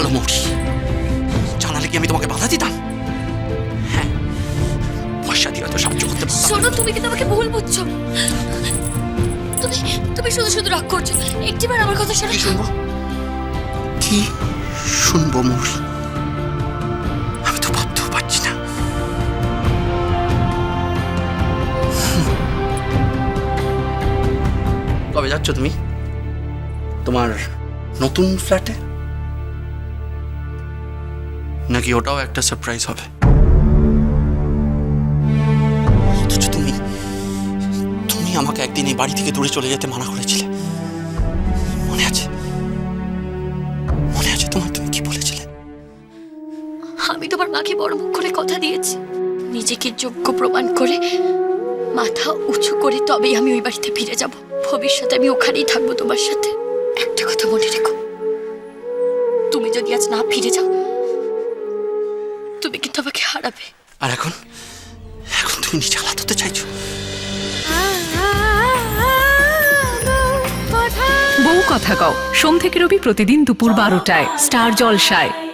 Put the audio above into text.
ভালো মৌরি জানালে কি আমি তোমাকে বাধা দিতাম? হ্যাঁ পয়সা দিয়ে হয়তো সাহায্য করতে শোনো তুমি কিন্তু আমাকে ভুল বুঝছ। তুমি তুমি শুধু শুধু রাগ করছ। একটিবার আমার কথা শোনো। শুনব? কি শুনব মৌরি আমি তো ভাবতেও পারছি না। কবে যাচ্ছ তুমি? তোমার নতুন ফ্ল্যাটে নাকি ওটাও একটা সারপ্রাইজ হবে? অথচ তুমি তুমি আমাকে একদিন এই বাড়ি থেকে দূরে চলে যেতে মানা করেছিলে মনে আছে? মনে আছে তোমার? তুমি কি বলেছিলে? আমি তোমার মাকে বড় মুখ করে কথা দিয়েছি। নিজেকে যোগ্য প্রমাণ করে মাথা উঁচু করে তবেই আমি ওই বাড়িতে ফিরে যাব। ভবিষ্যতে আমি ওখানেই থাকব তোমার সাথে। একটা কথা মনে রেখো। তুমি যদি আজ না ফিরে যাও তুমি কিন্তু আমাকে হারাবে। আর এখন? এখন তুমি নিজে আলাদা হতে চাইছো? বউ কথা কও। সোম থেকে রবি প্রতিদিন দুপুর বারোটায় স্টার জলসায়।